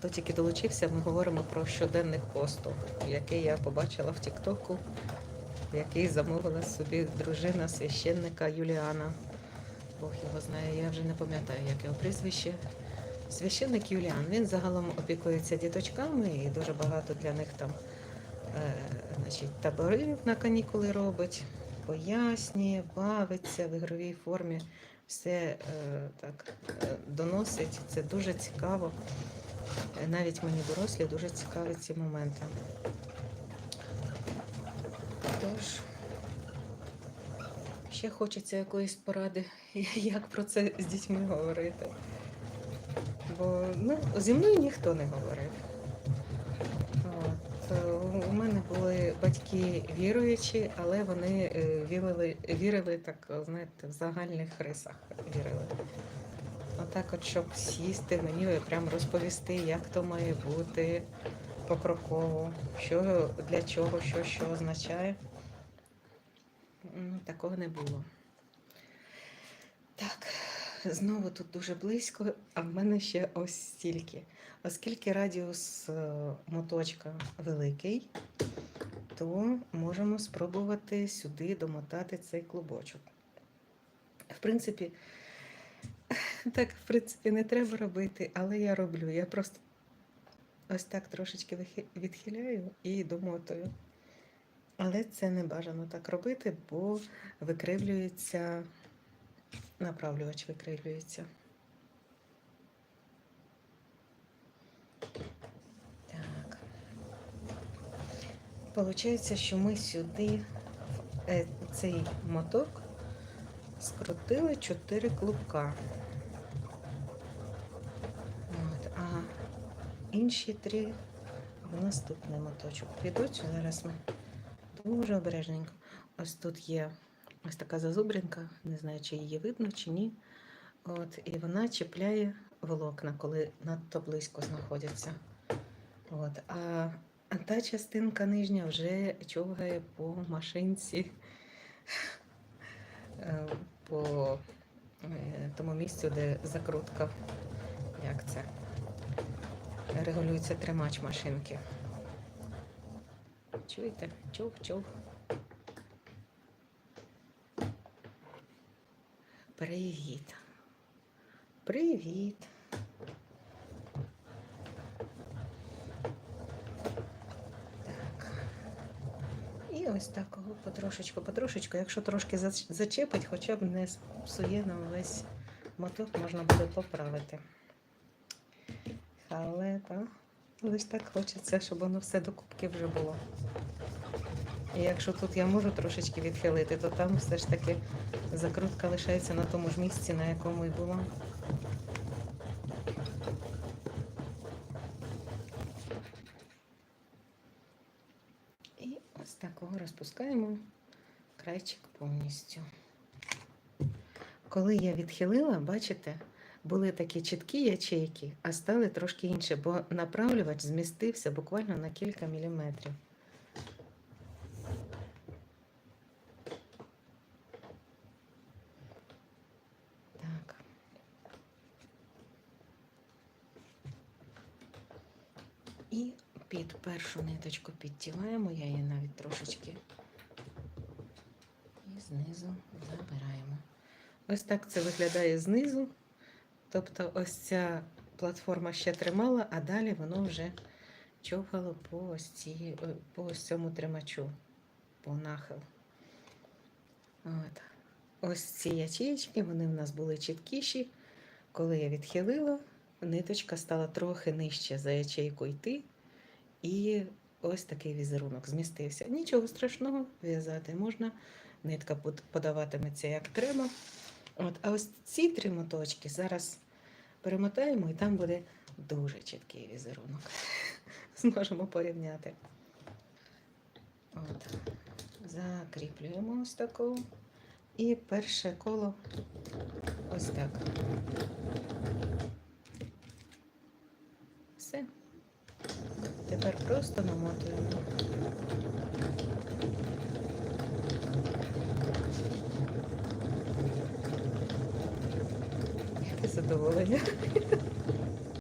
хто тільки долучився, ми говоримо про щоденник посту, який я побачила в Тіктоку, який замовила собі дружина священника Юліана. Бог його знає, я вже не пам'ятаю, як його прізвище. Священник Юліан, він загалом опікується діточками і дуже багато для них там е, значить, таборів на канікули робить, пояснює, бавиться в ігровій формі, все е, так е, доносить. Це дуже цікаво. Е, Навіть мені дорослі дуже цікаві ці моменти. Тож, ще хочеться якоїсь поради, як про це з дітьми говорити. Бо ну, зі мною ніхто не говорив. От, е, у мене були батьки віруючі, але вони е, вірили, вірили так, знаєте, в загальних рисах вірили. Отак, от, щоб сісти, мені прям розповісти, як то має бути покроково, що для чого, що, що означає. Такого не було. Так, знову тут дуже близько, а в мене ще ось стільки. Оскільки радіус е, моточка великий, то можемо спробувати сюди домотати цей клубочок. В принципі, так, в принципі, не треба робити, але я роблю. Я просто ось так трошечки відхиляю і домотую. Але це не бажано так робити, бо викривлюється, направлювач викривлюється. Так. Получається, що ми сюди е, цей моток скрутили 4 клубка. От, а інші три в наступний моточок підуть. Зараз ми дуже обережненько. Ось тут є ось така зазубринка, не знаю, чи її видно, чи ні. От, і вона чіпляє волокна, коли надто близько знаходяться. От, а та частинка нижня вже човгає по машинці, е, по е, тому місцю, де закрутка. Як це? Регулюється тримач машинки. Чуєте? Чув-чув. Привіт. Привіт. Так. І ось такого потрошечку, потрошечку. Якщо трошки зачепить, хоча б не псує нам весь моток, можна буде поправити. Але так, лише так хочеться, щоб воно все докупки вже було. І якщо тут я можу трошечки відхилити, то там все ж таки закрутка лишається на тому ж місці, на якому і була. І ось такого розпускаємо крайчик повністю. Коли я відхилила, бачите, були такі чіткі ячейки, а стали трошки інші, бо направлювач змістився буквально на кілька міліметрів. І під першу ниточку підтіваємо, я її навіть трошечки і знизу забираємо. Ось так це виглядає знизу. Тобто ось ця платформа ще тримала, а далі воно вже човгало по ось, цій, е, по ось цьому тримачу, по нахил. От. Ось ці ячеїчки, вони в нас були чіткіші. Коли я відхилила, ниточка стала трохи нижче за ячейку йти. І ось такий візерунок змістився. Нічого страшного, в'язати можна. Нитка под- подаватиметься як треба. От, а ось ці три моточки зараз перемотаємо, і там буде дуже чіткий візерунок. Зможемо порівняти. От. Закріплюємо ось таку. І перше коло ось так. Все. Тепер просто намотуємо. Задоволення.